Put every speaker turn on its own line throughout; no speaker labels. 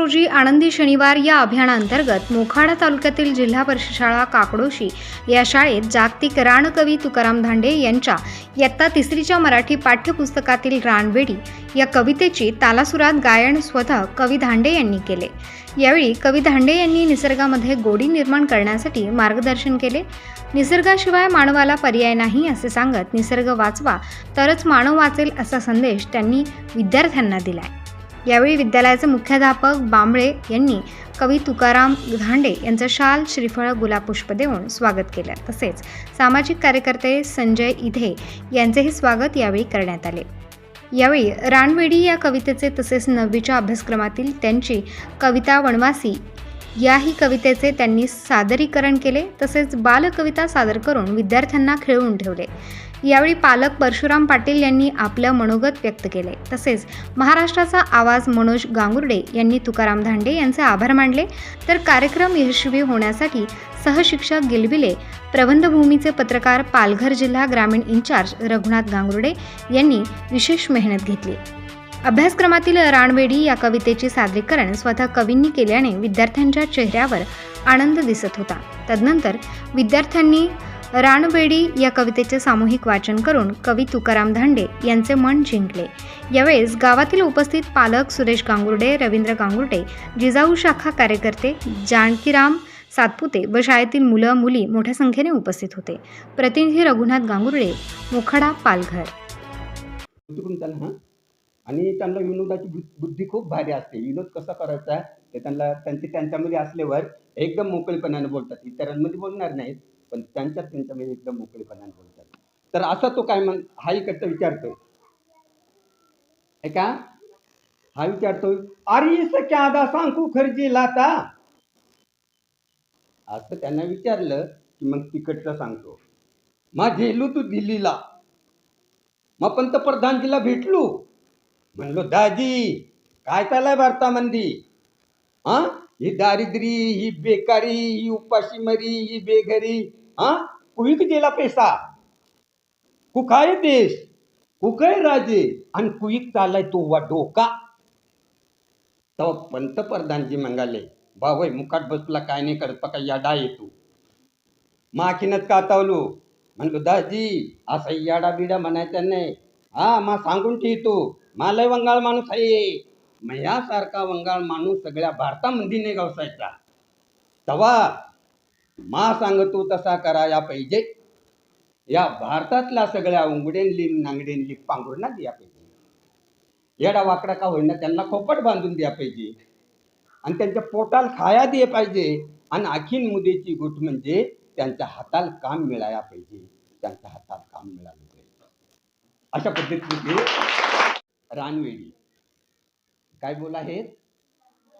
रोजी आनंदी शनिवार या अभियानाअंतर्गत मोखाडा तालुक्यातील जिल्हा परिषद शाळा काकडोशी या शाळेत जागतिक रानकवी तुकाराम धांडे यांच्या इयत्ता तिसरीच्या मराठी पाठ्यपुस्तकातील रानवेडी या कवितेची तालासुरात गायन स्वतः कवी धांडे यांनी केले. यावेळी कवी धांडे यांनी निसर्गामध्ये गोडी निर्माण करण्यासाठी मार्गदर्शन केले. निसर्गाशिवाय मानवाला पर्याय नाही असे सांगत निसर्ग वाचवा तरच मानव वाचेल असा संदेश त्यांनी विद्यार्थ्यांना दिलाय. यावेळी विद्यालयाचे मुख्याध्यापक बांबळे यांनी कवी तुकाराम धांडे यांचं शाल श्रीफळ गुलाबपुष्प देऊन स्वागत केलं. तसेच सामाजिक कार्यकर्ते संजय इधे यांचेही स्वागत यावेळी करण्यात आले. यावेळी रानवेडी या कवितेचे तसेच नववीच्या अभ्यासक्रमातील त्यांची कविता वनवासी याही कवितेचे त्यांनी सादरीकरण केले तसेच बालकविता सादर करून विद्यार्थ्यांना खेळवून ठेवले. यावेळी पालक परशुराम पाटील यांनी आपलं मनोगत व्यक्त केले. तसेच महाराष्ट्राचा आवाज मनोज गांगुर्डे यांनी तुकाराम धांडे यांचे आभार मानले. तर कार्यक्रम यशस्वी होण्यासाठी सहशिक्षक गिलबिले प्रबंधभूमीचे पत्रकार पालघर जिल्हा ग्रामीण इन्चार्ज रघुनाथ गांगुर्डे यांनी विशेष मेहनत घेतली. अभ्यासक्रमातील रानवेडी या कवितेचे सादरीकरण स्वतः कवींनी केल्याने विद्यार्थ्यांच्या चेहऱ्यावर आनंद दिसत होता. तदनंतर विद्यार्थ्यांनी रानवेडी या कवितेचे सामूहिक वाचन करून कवी तुकाराम धांडे यांचे मन जिंकले. यावेळेस गावातील उपस्थित पालक सुरेश गांगुर्डे रवींद्र गांगुर्डे जिजाऊ शाखा कार्यकर्ते जानकीराम सातपुते व शाळेतील मुलं मुली मोठ्या संख्येने उपस्थित होते. प्रतिनिधी रघुनाथ गांगुर्डे मोखाडा पालघर.
आणि त्यांना विनोदाची बुद्धी खूप भारी असते. विनोद कसा करायचा ते त्यांना त्यांचे त्यांच्यामध्ये असल्यावर एकदम मोकळेपणाने बोलतात. इतरांमध्ये बोलणार नाहीत पण त्यांच्यात त्यांच्यामध्ये एकदम मोकळेपणाने बोलतात. तर असा तो काय म्हण हा इकडचा विचारतोय. ऐका का? हा विचारतोय अरे सख्या आदा सांगू खर्ची लाता? असं त्यांना विचारलं की मग तिकडचं सांगतो. मग झेलू तू दिल्लीला. मग पंतप्रधानजीला भेटलो. म्हणलो दाजी काय चाललंय भारतामंदी? हा ही दारिद्री ही बेकारी ही उपाशीमरी ही बेघरी हा कुईक दिला पैसा? कुकाय देश? कुकाय राजे आणि कुईक चाललाय तो वा डोका? तेव्हा पंतप्रधानजी म्हणाले बावय मुकाट बसला काय नाही करत पका याडा येतो. माखीनच कातावलो म्हणलो दाजी असा याडा बिडा म्हणायचा नाही. हा मा सांगून ठेवतो मा लय वंगाळ माणूस आहे. मग यासारखा वंगाळ माणूस सगळ्या भारतामध्ये नाही गवसायचा. तवा मा सांगतो तसा कराया पाहिजे. या भारतातल्या सगळ्या उंगडेनली नांगडेनली पांघरुणा द्या पाहिजे. येडा वाकडा का होईना त्यांना खोपट बांधून द्या पाहिजे. आणि त्यांच्या पोटाला खाया दिले पाहिजे. आणि आखीन मुदेची गोष्ट म्हणजे त्यांच्या हाताला काम मिळाया पाहिजे. त्यांच्या हातात काम मिळालं पाहिजे. अशा पद्धतीचे रानवेडी काय बोला हे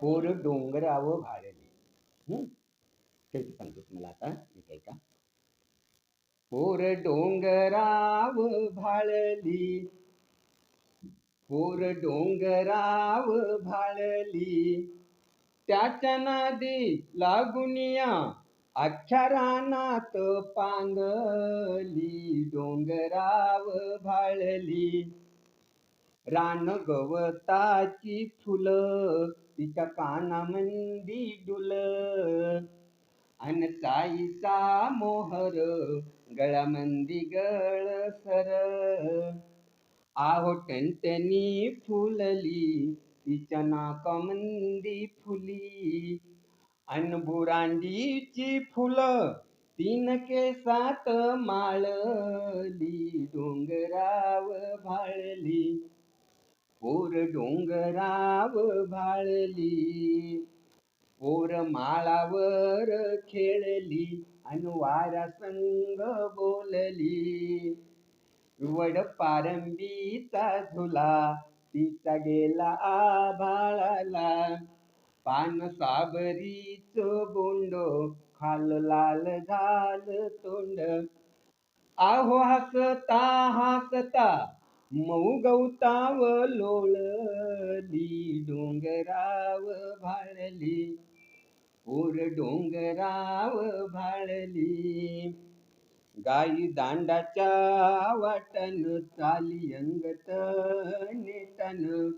पोर डोंगरावं भाडले तेच ते सांगतो तुम्हाला आता मी काय का पोर डोंगराव भाळली. पोर डोंगराव भाळली. त्याच्या नादी लागुनिया अख्ख्या रानात पांगली डोंगराव भाळली. रान गवताची फुलं तिच्या कानामंदी डुल. अन साईचा मोहर गळ्यामंदी गळ सर. आहो टणटणी फुलली तिच्या नाकामंदी फुली. अनबुरांडीची फुलं तीन केसात माळली डोंगराव भाळली. पोर डोंगराव भाळली पोर माळावर खेळली अन वारा संग बोलली. वड पारंबीचा झुला तिचा गेला आभाळाला. पान साबरीच बोंड खाल लाल झाल तोंड. आहो हसता हसता मऊ गवताव लोळली डोंगराव भाळली. पोर डोंगराव भाळली. गाई दांडाच्या वाटन चाली अंगत नेटन